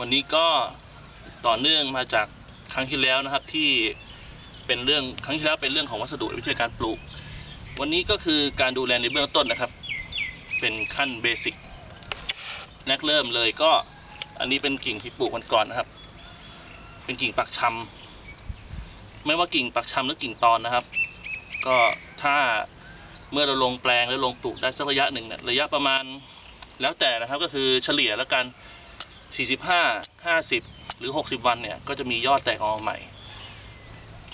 วันนี้ก็ต่อเนื่องมาจากครั้งที่แล้วนะครับที่เป็นเรื่องครั้งที่แล้วเป็นเรื่องของวัสดุวิธีการปลูก วันนี้ก็คือการดูแลในเบื้องต้นนะครับ เป็นขั้นเบสิกแรกเริ่มเลยก็อันนี้เป็นกิ่งที่ปลูกวันก่อนนะครับ เป็นกิ่งปักชำไม่ว่ากิ่งปักชำหรือกิ่งตอนนะครับ ก็ถ้าเมื่อเราลงแปลงแล้วลงปลูกได้สักระยะหนึ่งเนี่ยระยะประมาณแล้วแต่นะครับก็คือเฉลี่ยแล้วกัน 45 50 หรือ 60 วันเนี่ยก็จะมียอดแตกออกใหม่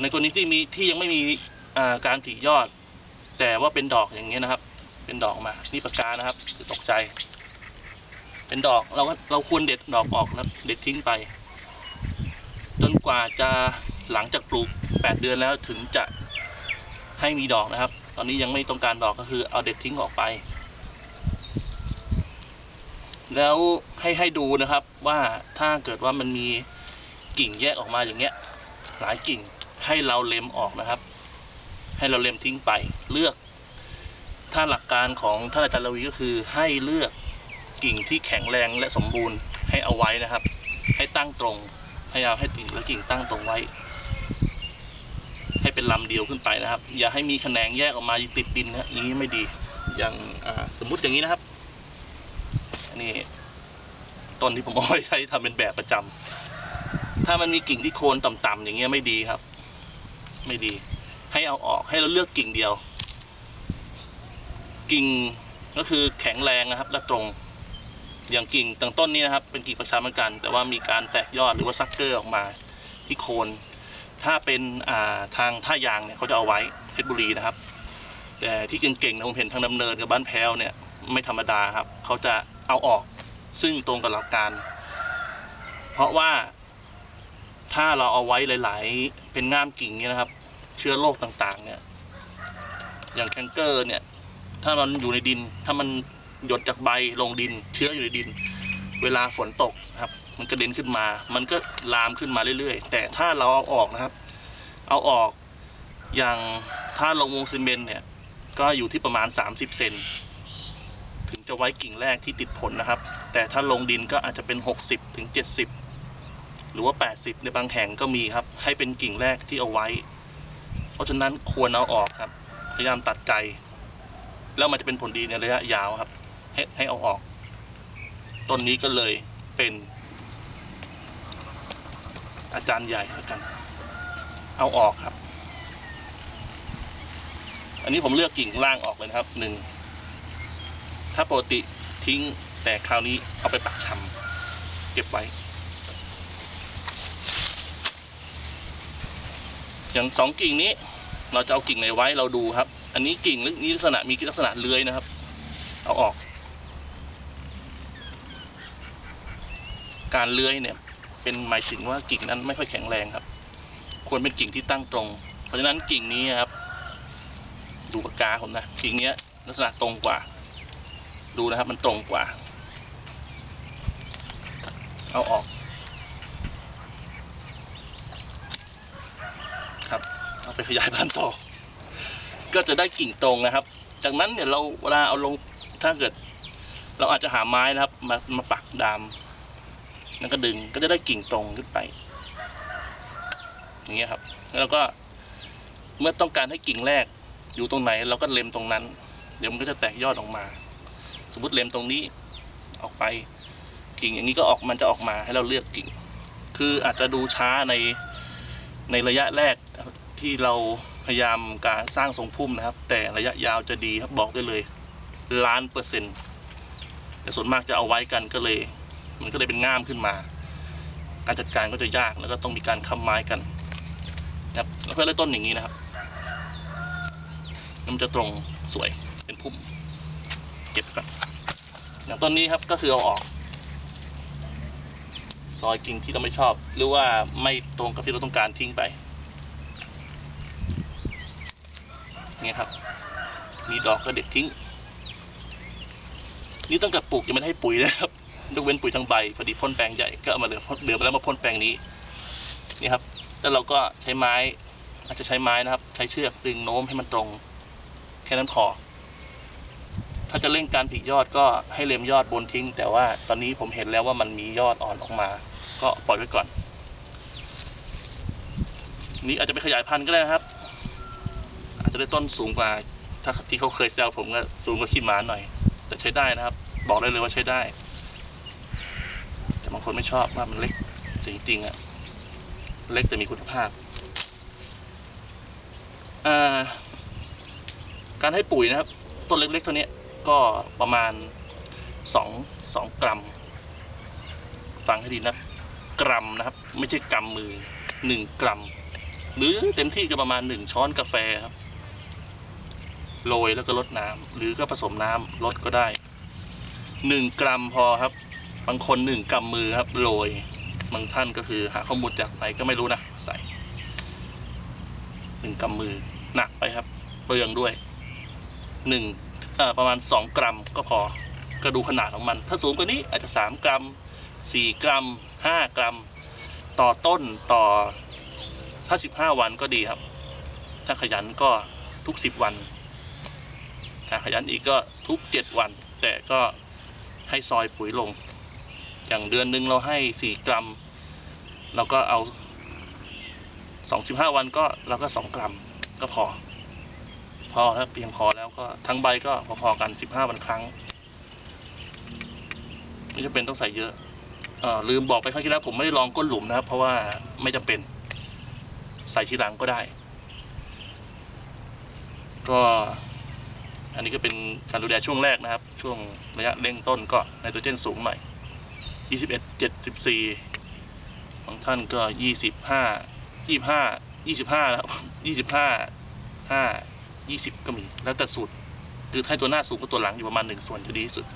ในกรณีที่มีที่ยังไม่มีการผลิยอด แต่ว่าเป็นดอกอย่างเงี้ยนะครับ เป็นดอกมานี่ปากกานะครับตกใจ เป็นดอกเราก็เราควรเด็ดดอกออกแล้วเด็ดทิ้งไป จนกว่าจะหลังจากปลูก 8 เดือนแล้วถึงจะให้มีดอกนะครับ ตอนนี้ยังไม่ต้องการดอกก็คือเอาเด็ดทิ้งออกไป แล้วให้ให้ดูนะครับว่าถ้าเกิดว่ามันมีกิ่งแยกออกมาอย่างเงี้ย หลายกิ่งให้เราเล็มออกนะครับ ให้เราเล็มทิ้งไปเลือก ถ้าหลักการของท่านอาจารย์ลวีก็คือให้เลือกกิ่งที่แข็งแรงและสมบูรณ์ให้เอาไว้นะครับ ให้ตั้งตรงพยายามให้กิ่งและกิ่งตั้งตรงไว้ ให้เป็นลำเดียวขึ้นไปนะครับ อย่าให้มีแขนงแยกออกมาติดดินนะอย่างนี้ไม่ดี อย่างสมมุติอย่างนี้นะครับ นนี้ต้นที่ผมเอาไว้ใช้ทำเป็นแบบประจำถ้ามันมีกิ่งที่โคนต่ำๆอย่างเงี้ยไม่ดีครับ ไม่ดี ให้เอาออกให้เราเลือกกิ่งเดียว กิ่งก็คือแข็งแรงนะครับ และตรง อย่างกิ่งต่างต้นนี้นะครับ เป็นกิ่งประชาเหมือนกัน แต่ว่ามีการแตกยอดหรือว่าซักเกอร์ออกมาที่โคน ถ้าเป็นาทางท่ายางเนี่ยเขาจะเอาไว้เพชรบุรีนะครับ แต่ที่เก่งๆนะผมเห็นทางดำเนินกับบ้านแพ้วเนี่ยไม่ธรรมดาครับ เขาจะ เอาออก ซึ่งตรงกับหลักการ เพราะว่าถ้าเราเอาไว้หลาย ๆ เป็นง่ามกิ่งเนี่ยนะครับ เชื้อโรคต่างๆ เนี่ย อย่างแคนเกอร์เนี่ย ถ้ามันอยู่ในดิน ถ้ามันหยดจากใบลงดิน เชื้ออยู่ในดิน เวลาฝนตกครับ มันกระเด็นขึ้นมา มันก็ลามขึ้นมาเรื่อย ๆ แต่ถ้าเราเอาออกนะครับ เอาออกอย่างถ้าลงวงซีเมนต์เนี่ย ก็อยู่ที่ประมาณ 30 เซน จะไว้กิ่งแรกที่ติดผลนะครับ แต่ถ้าลงดินก็อาจจะเป็น 60ถึง70 หรือว่า 80 ในบางแห่งก็มีครับ ให้เป็นกิ่งแรกที่เอาไว้ เพราะฉะนั้นควรเอาออกครับ พยายามตัดใจแล้วมันจะเป็นผลดีในระยะยาวครับ ให้ให้เอาออก ต้นนี้ก็เลยเป็นอาจารย์ใหญ่แล้วกันเอาออกครับ อันนี้ผมเลือกกิ่งล่างออกเลยนะครับหนึ่ง ถ้าปกติทิ้งแต่คราวนี้เอาไปปักชำเก็บไว้ อย่างสองกิ่งนี้ เราจะเอากิ่งไหนไว้เราดูครับ อันนี้กิ่งนี้ลักษณะมีลักษณะเลื้อยนะครับ เอาออก การเลื้อยเนี่ย เป็นหมายถึงว่ากิ่งนั้นไม่ค่อยแข็งแรงครับ ควรเป็นกิ่งที่ตั้งตรง เพราะฉะนั้นกิ่งนี้ครับ ดูปากกาผมนะกิ่งนี้ลักษณะตรงกว่า ดูนะครับมันตรงกว่า เอาออก ครับ เอาไปขยายพันธุ์ต่อ ก็จะได้กิ่งตรงนะครับ จากนั้นเนี่ยเราเวลาเอาลงถ้าเกิด เราอาจจะหาไม้นะครับ มามาปักดามแล้วก็ดึงก็จะได้กิ่งตรงขึ้นไป อย่างเงี้ยครับ แล้วก็เมื่อต้องการให้กิ่งแรกอยู่ตรงไหนเราก็เล็มตรงนั้น เดี๋ยวมันก็จะแตกยอดออกมา สมมติเลมตรงนี้ออกไปกิ่งอย่างนี้ก็ออกมันจะออกมาให้เราเลือกกิ่ง คืออาจจะดูช้าในในระยะแรกที่เราพยายามการสร้างทรงพุ่มนะครับ แต่ระยะยาวจะดีครับบอกได้เลยล้านเปอร์เซ็นต์แต่ส่วนมากจะเอาไว้กันก็เลย มันก็เลยเป็นง่ามขึ้นมา การจัดการก็จะยากแล้วก็ต้องมีการค้ำไม้กันนะครับแล้วก็เริ่มต้นอย่างนี้นะครับมันจะตรงสวยเป็นพุ่มเก็บก่อน อย่างต้นนี้ครับก็คือเอาออก ซอยกิ่งที่เราไม่ชอบ หรือว่าไม่ตรงกับที่เราต้องการทิ้งไปเนี่ยครับ มีดอกก็เด็ดทิ้ง นี่ตั้งแต่ปลูกยังไม่ได้ให้ปุ๋ยนะครับยกเว้นปุ๋ยทางใบพอดีพ่นแปลงใหญ่ก็เอามาเหลือเหลือไปแล้วมาพ่นแปลงนี้นี่ครับ แล้วเราก็ใช้ไม้ อาจจะใช้ไม้นะครับ ใช้เชือกดึงโน้มให้มันตรง แค่นั้นพอ ถ้าจะเร่งการผลิยอดก็ให้เล็มยอดบนทิ้ง แต่ว่าตอนนี้ผมเห็นแล้วว่ามันมียอดอ่อนออกมา ก็ปล่อยไว้ก่อน นี้อาจจะไปขยายพันธุ์ก็ได้นะครับ อาจจะได้ต้นสูงกว่า ถ้าที่เขาเคยแซวผมก็สูงกว่าขี้หมาหน่อย แต่ใช้ได้นะครับ บอกได้เลยว่าใช้ได้ แต่บางคนไม่ชอบว่ามันเล็กแต่จริงๆอะเล็กแต่มีคุณภาพอ่าการให้ปุ๋ยนะครับ ต้นเล็กๆเท่านี้ ก็ประมาณสองสองกรัม ฟังให้ดีนะ กรัมนะครับ ไม่ใช่กำมือหนึ่งกรัม หรือเต็มที่ก็ประมาณหนึ่งช้อนกาแฟครับ โรยแล้วก็ลดน้ำหรือก็ผสมน้ำลดก็ได้หนึ่งกรัมพอครับ บางคนหนึ่งกำมือครับโรยบางท่านก็คือหาข้อมูลจากไหนก็ไม่รู้นะ ใส่หนึ่งกำมือหนักไปครับ เปลืองด้วยหนึ่ง ประมาณสองกรัมก็พอก็ดูขนาดของมัน ถ้าสูงกว่านี้อาจจะสามกรัมสี่กรัมห้ากรัม ต่อต้นต่อถ้าสิบห้าวันก็ดีครับ ถ้าขยันก็ทุกสิบวันถ้าขยันอีกก็ทุกเจ็ดวัน แต่ก็ให้ซอยปุ๋ยลง อย่างเดือนหนึ่งเราให้สี่กรัม เราก็เอาสองสิบห้าวันก็เราก็สองกรัมก็พอ พอแล้วเพียงพอ ก็ทั้งใบก็พอๆกันสิบห้าวันครั้ง ไม่จำเป็นต้องใส่เยอะเอ่อลืมบอกไปครั้งที่แล้วผมไม่ได้ลองก้นหลุมนะครับ เพราะว่าไม่จำเป็น ใส่ทีหลังก็ได้ ก็ อันนี้ก็เป็นการดูแลช่วงแรกนะครับ ช่วงระยะเร่งต้นก็ไนโตรเจนสูงหน่อย21 74บางท่านก็ 25 25 25แล้ว25 5 20 ก็มี แล้วแต่สูตร คือให้ตัวหน้าสูงกว่าตัวหลังอยู่ประมาณ1ส่วนจะดีที่สุด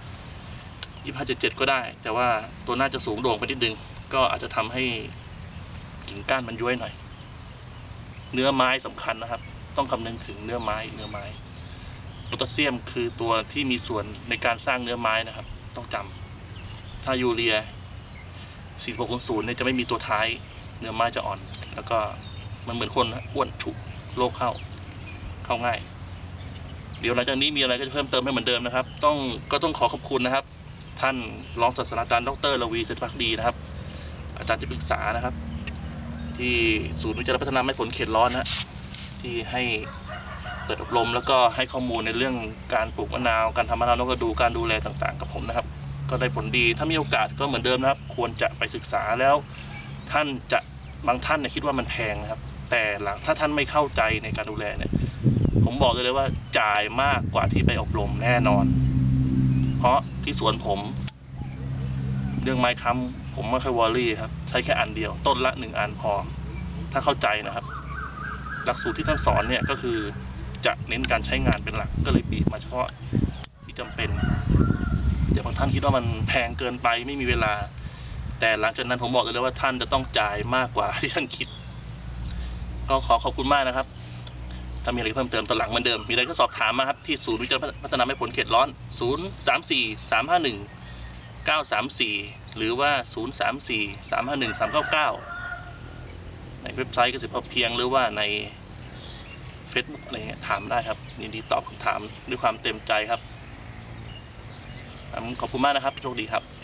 25 77ก็ได้ แต่ว่าตัวหน้าจะสูงโด่งไปนิดนึง ก็อาจจะทำให้กิ่งก้านมันย้วยหน่อย เนื้อไม้สำคัญนะครับ ต้องคำนึงถึงเนื้อไม้เนื้อไม้โพแทสเซียมคือตัวที่มีส่วนในการสร้างเนื้อไม้นะครับ ต้องจำถ้ายูเรีย 4600เนี่ยจะไม่มีตัวท้าย เนื้อไม้จะอ่อน แล้วก็มันเหมือนคนนะอ้วนฉุกโรคเข้า เข้าง่าย เดี๋ยวหลังจากนี้มีอะไรก็จะเพิ่มเติมให้เหมือนเดิมนะครับ ต้องก็ต้องขอขอบคุณนะครับ ท่านรองศาสตราจารย์ดรระวีเศรษฐพักดีนะครับ อาจารย์ที่ปรึกษานะครับ ที่ศูนย์วิจัยและพัฒนาไม้ผลเขตร้อนนะที่ให้เปิดอบรม แล้วก็ให้ข้อมูลในเรื่องการปลูกมะนาว การทำมะนาวนกกระดูการดูแลต่างๆ กับผมนะครับ ก็ได้ผลดีถ้ามีโอกาสก็เหมือนเดิมนะครับ ควรจะไปศึกษาแล้ว ท่านจะบางท่านเนี่ยคิดว่ามันแพงนะครับ แต่หลังถ้าท่านไม่เข้าใจในการดูแลเนี่ย ผมบอกเลยว่าจ่ายมากกว่าที่ไปอบรมแน่นอน เพราะที่สวนผม เรื่องไม้ค้ำผมไม่ค่อยวอรี่ครับ ใช้แค่อันเดียว ต้นละหนึ่งอันพอ ถ้าเข้าใจนะครับ หลักสูตรที่ท่านสอนเนี่ยก็คือจะเน้นการใช้งานเป็นหลักก็เลยบีบมาเฉพาะที่จำเป็นเดี๋ยวบางท่านคิดว่ามันแพงเกินไปไม่มีเวลา แต่หลังจากนั้นผมบอกเลยว่าท่านจะต้องจ่ายมากกว่าที่ท่านคิด ก็ขอขอบคุณมากนะครับ ถ้ามีอะไรเพิ่มเติมตอนหลังเหมือนเดิม มีอะไรก็สอบถามมาครับ ที่ศูนย์วิจัยพัฒนาไม้ผลเขตร้อน 0 3 4 3 5 1 9 3 4 หรือว่า 0 3 4 3 5 1 3 9 9 ในเว็บไซต์เกษตรพอเพียงหรือว่าใน Facebook อะไรเงี้ยถามได้ครับยินดีตอบคำถามด้วยความเต็มใจครับ ขอบคุณมากนะครับ โชคดีครับ